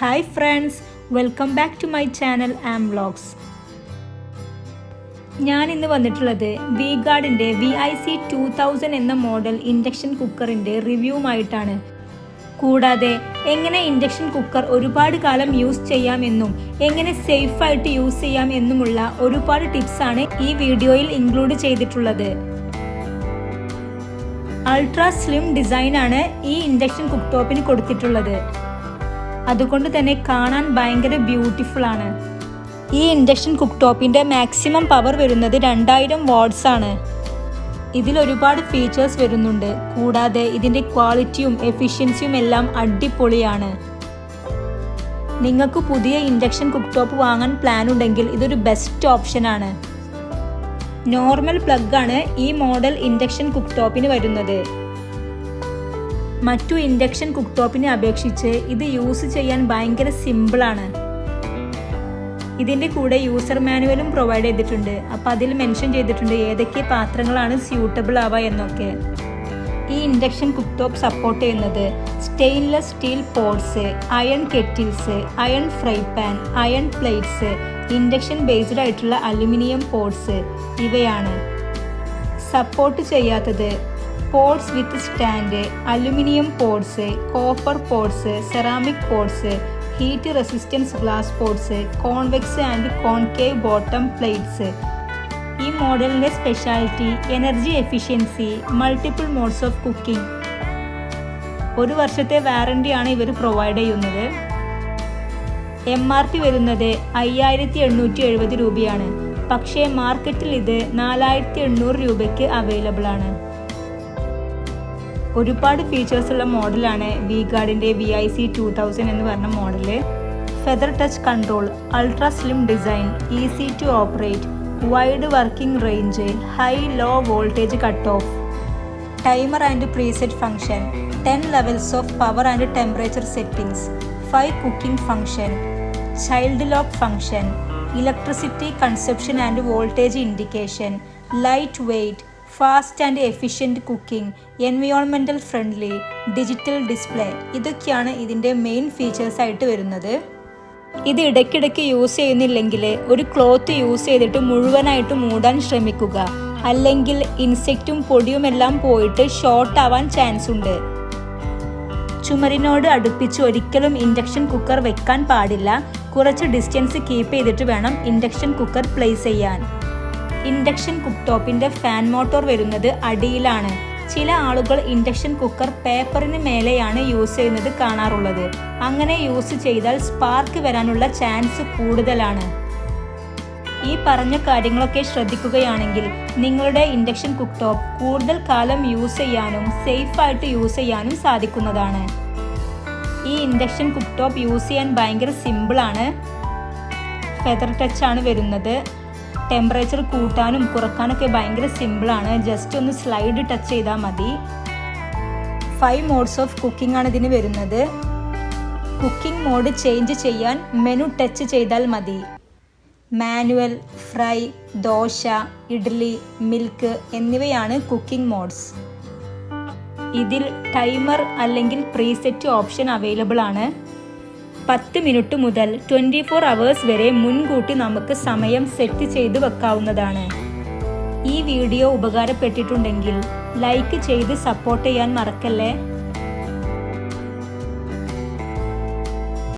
Hi friends welcome back to my channel am vlogs ഞാൻ ഇന്ന് വന്നിട്ടുള്ളത് V ഗാർഡിന്റെ V I C two thousand എന്ന model induction കുക്കറിന്റെ റിവ്യൂവുമായിട്ടാണ് കൂടാതെ എങ്ങനെ ഇൻഡക്ഷൻ കുക്കർ ഒരുപാട് കാലം യൂസ് ചെയ്യാമെന്നും എങ്ങനെ സേഫായിട്ട് യൂസ് ചെയ്യാം എന്നുമുള്ള ഒരുപാട് ടിപ്സാണ് ഈ വീഡിയോയിൽ ഇൻക്ലൂഡ് ചെയ്തിട്ടുള്ളത്. അൾട്രാ സ്ലിം ഡിസൈനാണ് ഈ ഇൻഡക്ഷൻ കുക്ക് ടോപ്പിന് കൊടുത്തിട്ടുള്ളത്. അതുകൊണ്ട് തന്നെ കാണാൻ ഭയങ്കര ബ്യൂട്ടിഫുൾ ആണ്. ഈ ഇൻഡക്ഷൻ കുക്ക് ടോപ്പിന്റെ മാക്സിമം പവർ വരുന്നത് രണ്ടായിരം വാട്ട്സ് ആണ്. ഇതിൽ ഒരുപാട് ഫീച്ചേഴ്സ് വരുന്നുണ്ട്. കൂടാതെ ഇതിന്റെ ക്വാളിറ്റിയും എഫിഷ്യൻസിയും എല്ലാം അടിപൊളിയാണ്. നിങ്ങൾക്ക് പുതിയ ഇൻഡക്ഷൻ കുക്ക് ടോപ്പ് വാങ്ങാൻ പ്ലാൻ ഉണ്ടെങ്കിൽ ഇതൊരു ബെസ്റ്റ് ഓപ്ഷൻ ആണ്. നോർമൽ പ്ലഗ് ആണ് ഈ മോഡൽ ഇൻഡക്ഷൻ കുക്ക് ടോപ്പിന് വരുന്നത്. മറ്റു ഇൻഡക്ഷൻ കുക്ക് ടോപ്പിനെ അപേക്ഷിച്ച് ഇത് യൂസ് ചെയ്യാൻ ഭയങ്കര സിമ്പിളാണ്. ഇതിന്റെ കൂടെ യൂസർ മാനുവലും പ്രൊവൈഡ് ചെയ്തിട്ടുണ്ട്. അപ്പോൾ അതിൽ മെൻഷൻ ചെയ്തിട്ടുണ്ട് ഏതൊക്കെ പാത്രങ്ങളാണ് സ്യൂട്ടബിൾ ആവുക എന്നൊക്കെ. ഈ ഇൻഡക്ഷൻ കുക്ക് ടോപ്പ് സപ്പോർട്ട് ചെയ്യുന്നത് stainless steel pots iron kettles iron fry pan iron plates induction based ആയിട്ടുള്ള അലുമിനിയം പോട്ട്സ് ഇവയാണ്. സപ്പോർട്ട് ചെയ്യാത്തത് pots with stand aluminium pots copper pots ceramic pots heat resistance glass pots convex and concave bottom plates. ഈ മോഡലിന്റെ speciality energy efficiency multiple modes of cooking. ഒരു വർഷത്തെ വാറണ്ടിയാണ് ഇവർ provide ചെയ്യുന്നത്. M R P വരുന്നത് അയ്യായിരത്തി എണ്ണൂറ്റി എഴുപത് രൂപയാണ്. പക്ഷേ മാർക്കറ്റിൽ ഇത് നാലായിരത്തി എണ്ണൂറ് രൂപയ്ക്ക് അവൈലബിൾ ആണ് ഒരുപാട് ഫീച്ചേഴ്സ് ഉള്ള മോഡലാണ് V ഗാർഡിന്റെ V I C two thousand എന്ന് പറഞ്ഞ model feather touch control ultra slim design easy to operate wide working range high low voltage cut off timer and preset function ten levels of power and temperature settings five cooking function child lock function electricity consumption and voltage indication light weight fast and efficient cooking എൻവിയോൺമെന്റൽ friendly digital display ഇതൊക്കെയാണ് ഇതിന്റെ main features ആയിട്ട് വരുന്നത്. ഇത് ഇടയ്ക്കിടയ്ക്ക് use ചെയ്യുന്നില്ലെങ്കിൽ ഒരു cloth use ചെയ്തിട്ട് മുഴുവനായിട്ട് മൂടാൻ ശ്രമിക്കുക. അല്ലെങ്കിൽ ഇൻസെക്റ്റും പൊടിയുമെല്ലാം പോയിട്ട് ഷോർട്ട് ആവാൻ ചാൻസ് ഉണ്ട്. ചുമരിനോട് അടുപ്പിച്ച് ഒരിക്കലും ഇൻഡക്ഷൻ കുക്കർ വെക്കാൻ പാടില്ല. കുറച്ച് ഡിസ്റ്റൻസ് കീപ്പ് ചെയ്തിട്ട് വേണം ഇൻഡക്ഷൻ കുക്കർ പ്ലേസ് ചെയ്യാൻ. ഇൻഡക്ഷൻ കുക്ക് ടോപ്പിന്റെ ഫാൻ മോട്ടോർ വരുന്നത് അടിയിലാണ്. ചില ആളുകൾ ഇൻഡക്ഷൻ കുക്കർ പേപ്പറിന് മേലെയാണ് യൂസ് ചെയ്യുന്നത് കാണാറുള്ളത്. അങ്ങനെ യൂസ് ചെയ്താൽ സ്പാർക്ക് വരാനുള്ള ചാൻസ് കൂടുതലാണ്. ഈ പറഞ്ഞ കാര്യങ്ങളൊക്കെ ശ്രദ്ധിക്കുകയാണെങ്കിൽ നിങ്ങളുടെ ഇൻഡക്ഷൻ കുക്ക് ടോപ്പ് കൂടുതൽ കാലം യൂസ് ചെയ്യാനും സേഫായിട്ട് യൂസ് ചെയ്യാനും സാധിക്കുന്നതാണ്. ഈ ഇൻഡക്ഷൻ കുക്ക് ടോപ്പ് യൂസ് ചെയ്യാൻ ഭയങ്കര സിമ്പിളാണ് ഫെദർ ടച്ചാണ് വരുന്നത്. ടെമ്പറേച്ചർ കൂട്ടാനും കുറക്കാനൊക്കെ ഭയങ്കര സിമ്പിളാണ് ജസ്റ്റ് ഒന്ന് സ്ലൈഡ് ടച്ച് ചെയ്താൽ മതി. ഫൈവ് മോഡ്സ് ഓഫ് കുക്കിംഗ് ആണ് ഇതിന് വരുന്നത്. കുക്കിംഗ് മോഡ് ചേഞ്ച് ചെയ്യാൻ മെനു ടച്ച് ചെയ്താൽ മതി. Manual fry dosa idli milk എന്നിവയാണ് കുക്കിംഗ് മോഡ്സ് ഇതിൽ ടൈമർ അല്ലെങ്കിൽ പ്രീസെറ്റ് ഓപ്ഷൻ അവൈലബിൾ ആണ്. പത്ത് മിനിറ്റ് മുതൽ ട്വന്റി ഫോർ അവേഴ്സ് വരെ മുൻകൂട്ടി നമുക്ക് സമയം സെറ്റ് ചെയ്ത് വെക്കാവുന്നതാണ്. ഈ വീഡിയോ ഉപകാരപ്പെട്ടിട്ടുണ്ടെങ്കിൽ ലൈക്ക് ചെയ്ത് സപ്പോർട്ട് ചെയ്യാൻ മറക്കല്ലേ?